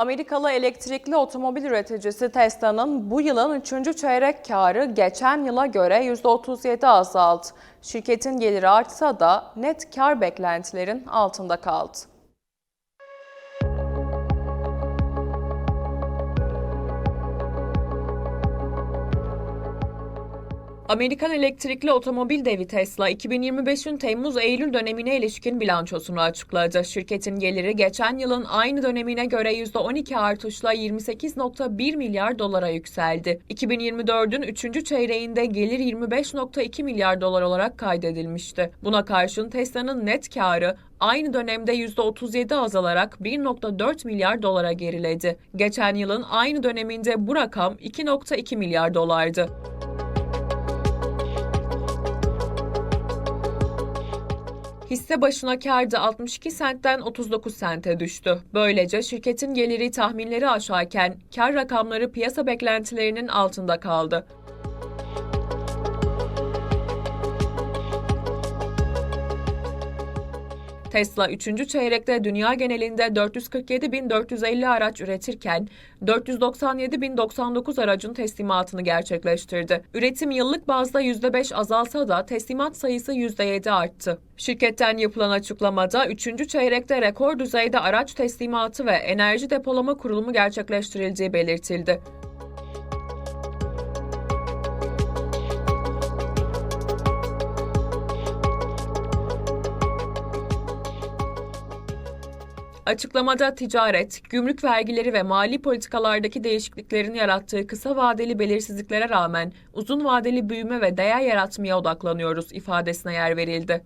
Amerikalı elektrikli otomobil üreticisi Tesla'nın bu yılın 3. çeyrek karı geçen yıla göre %37 azaldı. Şirketin geliri artsa da net kar beklentilerin altında kaldı. Amerikan elektrikli otomobil devi Tesla, 2025'in Temmuz-Eylül dönemine ilişkin bilançosunu açıkladı. Şirketin geliri geçen yılın aynı dönemine göre %12 artışla 28.1 milyar dolara yükseldi. 2024'ün 3. çeyreğinde gelir 25.2 milyar dolar olarak kaydedilmişti. Buna karşın Tesla'nın net karı aynı dönemde %37 azalarak 1.4 milyar dolara geriledi. Geçen yılın aynı döneminde bu rakam 2.2 milyar dolardı. Hisse başına kâr da 62 sentten 39 sente düştü. Böylece şirketin geliri tahminleri aşarken kar rakamları piyasa beklentilerinin altında kaldı. Tesla 3. çeyrekte dünya genelinde 447.450 araç üretirken 497.099 aracın teslimatını gerçekleştirdi. Üretim yıllık bazda %5 azalsa da teslimat sayısı %7 arttı. Şirketten yapılan açıklamada 3. çeyrekte rekor düzeyde araç teslimatı ve enerji depolama kurulumu gerçekleştirildiği belirtildi. Açıklamada ticaret, gümrük vergileri ve mali politikalardaki değişikliklerin yarattığı kısa vadeli belirsizliklere rağmen uzun vadeli büyüme ve değer yaratmaya odaklanıyoruz ifadesine yer verildi.